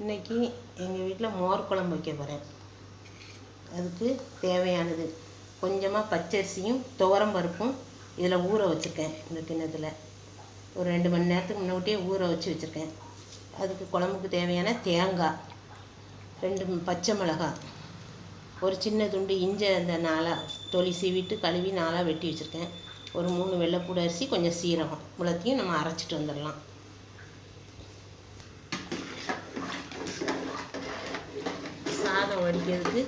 இன்றைக்கி எங்கள் வீட்டில் மோர் குழம்பு வைக்க போகிறேன் அதுக்கு தேவையானது கொஞ்சமாக பச்சரிசியும் துவரம் பருப்பும் இதில் ஊற வச்சுருக்கேன் இந்த கிண்ணத்தில். ஒரு ரெண்டு மணி நேரத்துக்கு முன்னாடியே ஊற வச்சு வச்சுருக்கேன். அதுக்கு குழம்புக்கு தேவையான தேங்காய் ரெண்டு பச்சை மிளகாய் ஒரு சின்ன துண்டு இஞ்சை அந்த நாளாக தொளி சீவிட்டு கழுவி நாளாக வெட்டி வச்சுருக்கேன். ஒரு மூணு வெள்ளைப்பூடு அரிசி கொஞ்சம் சீரகம். இவ்வளோத்தையும் நம்ம அரைச்சிட்டு வந்துடலாம். சாதம் வடிக்கிறதுக்கு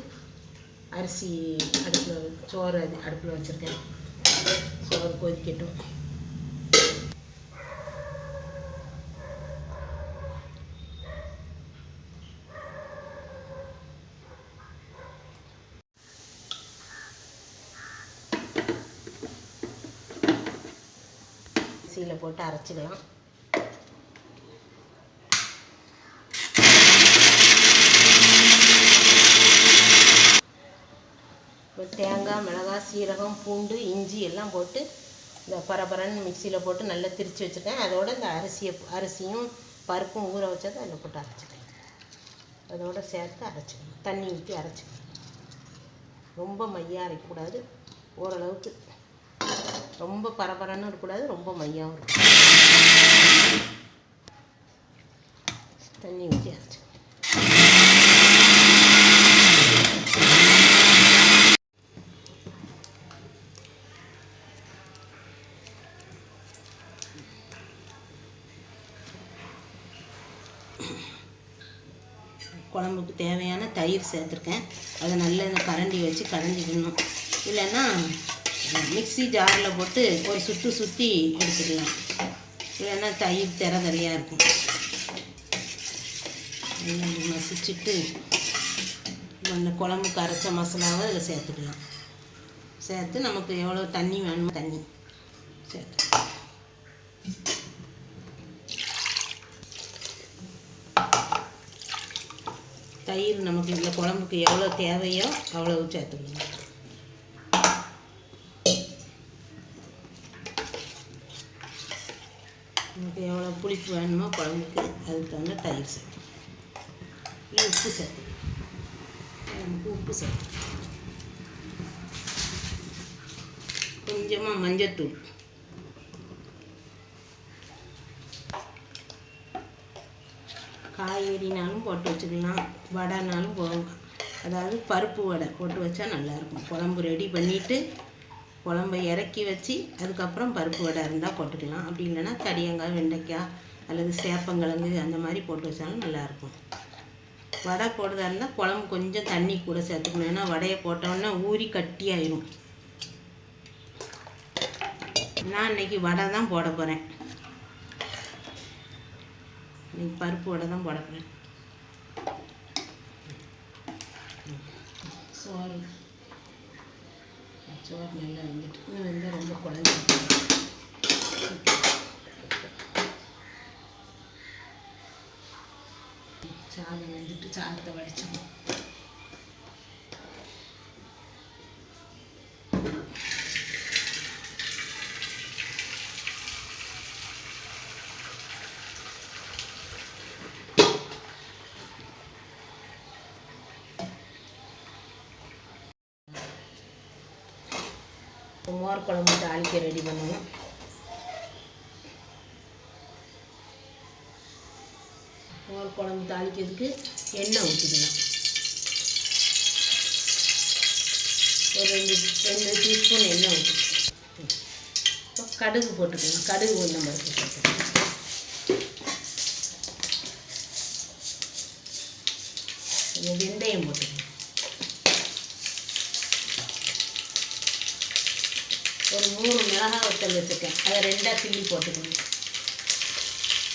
அரிசி அடுப்பில் சோறு அது அடுப்பில் வச்சுருக்கேன். சோறு கொதிக்கட்டும். மிக்சியில் போட்டு அரைச்சிக்கலாம். இப்போ தேங்காய் மிளகாய் சீரகம் பூண்டு இஞ்சி எல்லாம் போட்டு இந்த பரபரன்னு மிக்சியில் போட்டு நல்லா திரித்து வச்சுருக்கேன் அதோட இந்த அரிசியை அரிசியும் பருப்பும் ஊற வச்சதை அதில் போட்டு அரைச்சிக்கேன் அதோட சேர்த்து அரைச்சிக்கணும். தண்ணி ஊற்றி அரைச்சிக்கணும். ரொம்ப மையாக அரைக்கக்கூடாது. ஓரளவுக்கு ரொம்ப பரபரன்னு இருக்கக்கூடாது. ரொம்ப மையாகவும் இருக்கும் தண்ணி ஊற்றி அரைச்சிக்கணும். தயிர் சேர்த்துருக்கேன். அதை நல்லா இந்த கரண்டி வச்சு கரைஞ்சிக்கணும் இல்லைன்னா மிக்ஸி ஜாரில் போட்டு ஒரு சுற்று சுற்றி எடுத்துக்கலாம். இல்லைன்னா தயிர் திற தரையாக இருக்கும். மசிச்சுட்டு அந்த குழம்புக்கு அரைச்ச மசாலாவை அதில் சேர்த்துக்கலாம். சேர்த்து நமக்கு எவ்வளோ தண்ணி வேணுமோ தண்ணி சேர்த்து தயிர் நமக்கு இந்த குழம்புக்கு எவ்வளோ தேவையோ அவ்வளவு சேர்த்துக்கணும். நமக்கு எவ்வளோ புளிப்பு வேணுமோ குழம்புக்கு அதுக்கு தகுந்த தயிர் சேர்த்து உப்பு சேர்த்து நமக்கு உப்பு சேர்த்து கொஞ்சமாக மஞ்சத்தூள். காய்கறினாலும் போட்டு வச்சுக்கலாம். வடைனாலும் போ அதாவது பருப்பு வடை போட்டு வச்சா நல்லாயிருக்கும். குழம்பு ரெடி பண்ணிவிட்டு குழம்பை இறக்கி வச்சு அதுக்கப்புறம் பருப்பு வடை இருந்தால் போட்டுக்கலாம். அப்படி இல்லைன்னா தடியங்காய் வெண்டைக்காய் அல்லது சேப்பங்கிழங்கு அந்த மாதிரி போட்டு வச்சாலும் நல்லாயிருக்கும். வடை போடுறதா இருந்தால் குழம்பு கொஞ்சம் தண்ணி கூட சேர்த்துக்கணும். ஏன்னா வடையை போட்டோன்னே ஊறி கட்டியாயிரும். நான் இன்றைக்கி வடை தான் போட போகிறேன் இன்னைக்கு பருப்பு வடை தான் போட போகிறேன் சோறு சோறு நல்லா வந்துட்டு இன்னும் வந்து ரொம்ப குழந்தை சாதம் வந்துட்டு சாதத்தை வடிச்சிடும் மோர் குழம்பு தாளிக்க ரெடி பண்ணணும். மோர் குழம்பு தாளிக்கிறதுக்கு எண்ணெய் ஊற்றிக்கலாம் ஒரு ரெண்டு ரெண்டு டீஸ்பூன் எண்ணெய் ஊற்றிக்கலாம் கடுகு போட்டுக்கலாம் கடுகு கொஞ்சம் பருப்பு போட்டுக்கலாம் வெந்தயம் போட்டு ஒரு மூணு மிளகாய் வத்தல் வச்சுருக்கேன். அதை ரெண்டாக கிள்ளி போட்டுக்கணும்.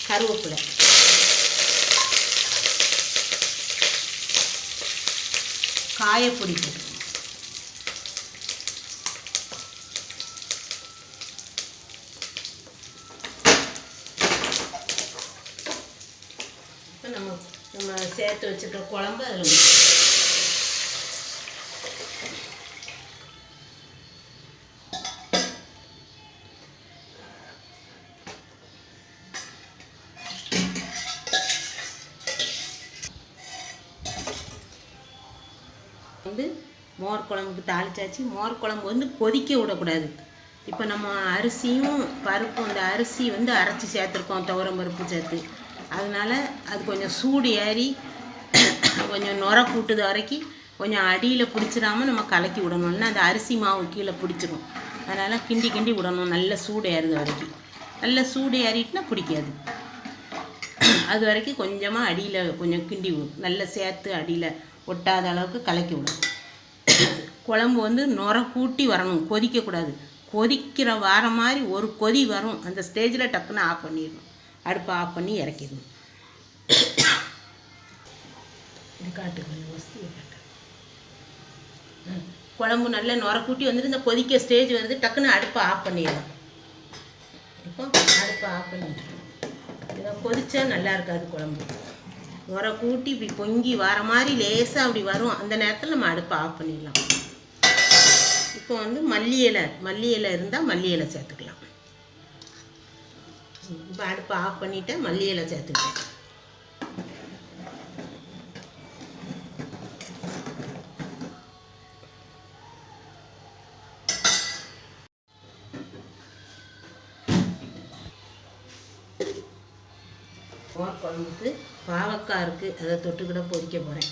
கருவேப்பிலை. காயப்பொடி போட்டுக்கணும். இப்போ நம்ம நம்ம சேர்த்து வச்சுருக்க குழம்பு அதில் வந்து மோர் குழம்புக்கு தாளிச்சாச்சு. மோர் குழம்பு வந்து கொதிக்க விடக்கூடாது. இப்போ நம்ம அரிசியும் பருப்பும் அந்த அரிசி வந்து அரைச்சி சேர்த்துருக்கோம் துவரம் பருப்பு சேர்த்து. அதனால அது கொஞ்சம் சூடு ஏறி கொஞ்சம் நுர கூட்டுது வரைக்கும் கொஞ்சம் அடியில் பிடிச்சிடாம நம்ம கலக்கி விடணும்னா அந்த அரிசி மாவு கீழே பிடிச்சிரும். அதனால் கிண்டி கிண்டி விடணும். நல்ல சூடு ஏறுது வரைக்கும் நல்ல சூடு ஏறிட்டுனா பிடிக்காது. அது வரைக்கும் கொஞ்சமாக அடியில் கொஞ்சம் கிண்டி விடும் நல்லா சேர்த்து அடியில் ஒட்டாத அளவுக்கு கலக்கி விடணும் குழம்பு வந்து நுர கூட்டி வரணும். கொதிக்கக்கூடாது கொதிக்கிற வார மாதிரி ஒரு கொதி வரும். அந்த ஸ்டேஜில் டக்குன்னு ஆஃப் பண்ணிடணும். அடுப்பை ஆஃப் பண்ணி இறக்கிடணும். குழம்பு நல்லா நுர கூட்டி வந்துட்டு இந்த கொதிக்க ஸ்டேஜ் வருது டக்குன்னு அடுப்பை ஆஃப் பண்ணிடலாம் இப்போ அடுப்பை ஆஃப் பண்ணிட்டு இதை கொதிச்சா நல்லா இருக்காது குழம்பு. நுர கூட்டி இப்படி பொங்கி வர மாதிரி லேசாக அப்படி வரும். அந்த நேரத்தில் நம்ம அடுப்பை ஆஃப் பண்ணிடலாம். இப்போ வந்து மல்லி இலை மல்லி இலை இருந்தால் மல்லி இலை சேர்த்துக்கலாம். இப்போ அடுப்பை ஆஃப் பண்ணிவிட்டேன் மல்லி இலை சேர்த்துக்கிட்டேன். பாவக்காய் இருக்குது அதை தொட்டுக்கிட பொறிக்க போகிறேன்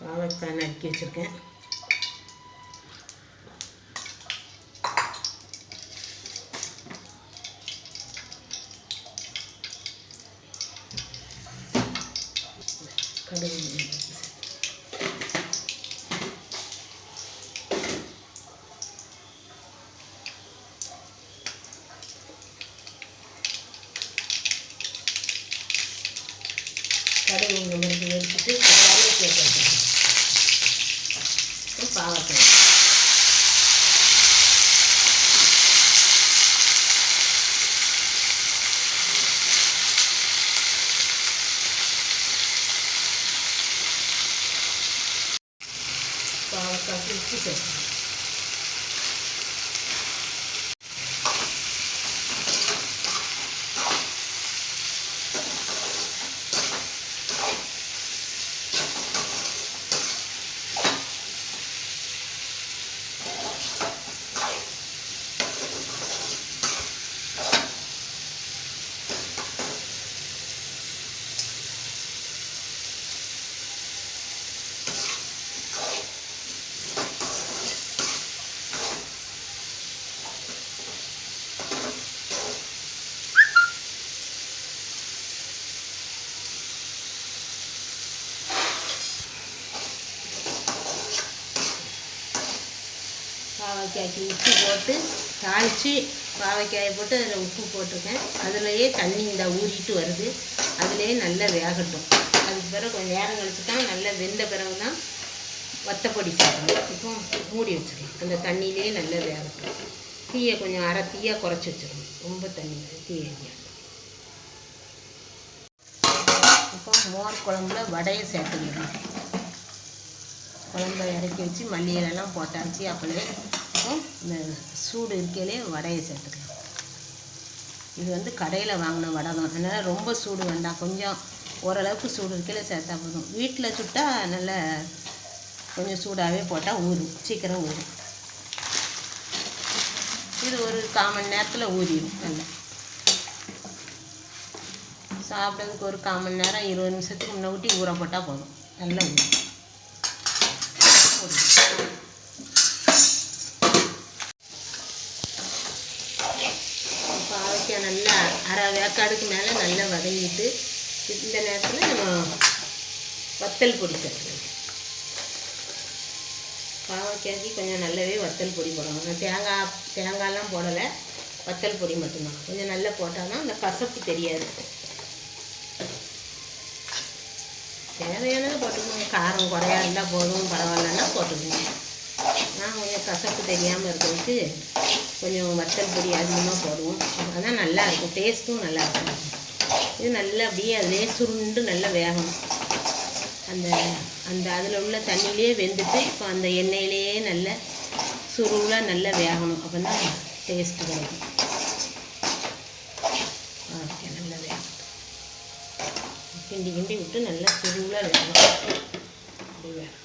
பாவக்காய் நறுக்கி வச்சுருக்கேன் கடுகு கடுகு இந்த மாதிரி எடுத்துட்டு தக்காளியை சேர்த்து அப்புறம் பாவக்காய் பாவக்காய் உப்பு பாவைக்காய்க்கு உப்பு போட்டு தாளித்து பாவைக்காயை போட்டு அதில் உப்பு போட்டிருக்கேன். அதுலேயே தண்ணி இந்த ஊறிட்டு வருது. அதுலேயே நல்லா வேகட்டும். அதுக்கு பிறகு கொஞ்சம் நேரம் கழிச்சு தான் நல்லா வெந்த பிறகு தான் வத்தப்பொடி சேர்க்கணும் இப்போ மூடி வச்சிடலாம் அந்த தண்ணியிலே நல்லா வேகட்டும். தீயை கொஞ்சம் அரை தீயாக குறைச்சி வச்சிடணும். ரொம்ப தண்ணி தீயை இப்போ மோர் குழம்புல வடையை சேர்த்துக்கணும் குழம்பை இறக்கி வச்சு மல்லி போட்டாச்சு. அப்படியே இருக்கும் இந்த சூடு இருக்கையிலே வடையை சேர்த்துக்கலாம். இது வந்து கடையில் வாங்கின வடை தான். அதனால் ரொம்ப சூடு வேண்டாம். கொஞ்சம் ஓரளவுக்கு சூடு இருக்கையில் சேர்த்தா போதும். வீட்டில் சுட்டால் நல்ல கொஞ்சம் சூடாகவே போட்டால் ஊறும். சீக்கிரம் ஊறும். இது ஒரு கால் மணி நேரத்தில் ஊறிடும். நல்லா. சாப்பிட்றதுக்கு ஒரு கால் மணி நேரம் இருபது நிமிஷத்துக்கு முன்னே ஊட்டி ஊற போட்டால் போதும். நல்லா ஊறும். வேக்காடுக்கு மேலே நல்லா வதங்கிட்டு இந்த நேரத்தில் நம்ம வத்தல் பொடி சேர்க்கணும் பாவக்காய்க்கு கொஞ்சம் நல்லாவே வத்தல் பொடி போடணும். நான் தேங்காய் தேங்காயெலாம் போடலை. வத்தல் பொடி மட்டும்தான். கொஞ்சம் நல்லா போட்டால் தான் அந்த கசப்பு தெரியாது. தேவையானது போட்டுக்கோங்க. காரம் குறையா இருந்தால் போதும். பரவாயில்லன்னா போட்டுக்கோங்க. நான் கொஞ்சம் கசப்பு தெரியாமல் இருக்கிறதுக்கு கொஞ்சம் வத்தல் பொடி அதிகமாக போடுவோம். அதான் நல்லா இருக்கும். டேஸ்ட்டும் நல்லா இருக்கும். இது நல்லா அப்படியே அதிலே சுருண்டு நல்லா வேகணும். அந்த அந்த அதில் உள்ள தண்ணியிலே வெந்துட்டு இப்போ அந்த எண்ணெயிலேயே நல்ல சுருளாக நல்லா வேகணும். அப்போ தான் டேஸ்ட்டு கிடைக்கும். ஓகே நல்லா வேகணும் கிண்டி கிண்டி விட்டு நல்லா சுருளாக வேகணும். அப்படி வேகணும்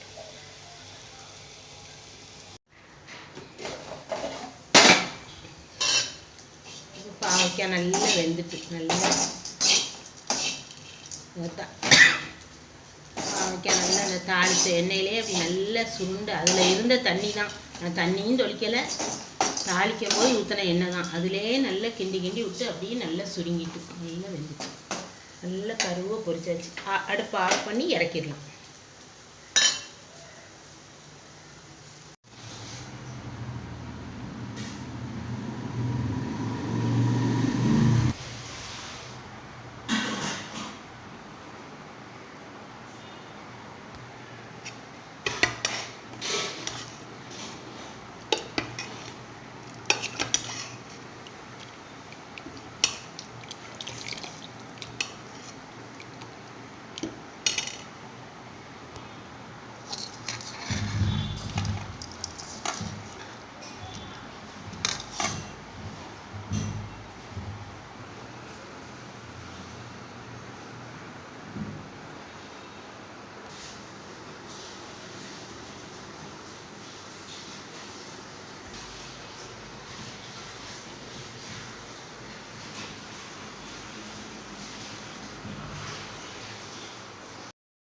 பாவக்காய் நல்லா வெந்துட்டு நல்லா பாவக்காய் நல்லா அந்த தாளித்த எண்ணெயிலே அப்படி நல்லா சுருண்டு அதில் இருந்த தண்ணி தான் நான் தண்ணியும் தொளிக்கலை தாளிக்கும் போது ஊற்றின எண்ணெய் தான் அதிலே நல்லா கிண்டி கிண்டி விட்டு அப்படியே நல்லா சுருங்கிட்டு நல்லா வெந்துட்டு. நல்லா கருவை பொரிச்சாச்சு. அடுப்பு அடுப்பை ஆஃப் பண்ணி இறக்கிடலாம்.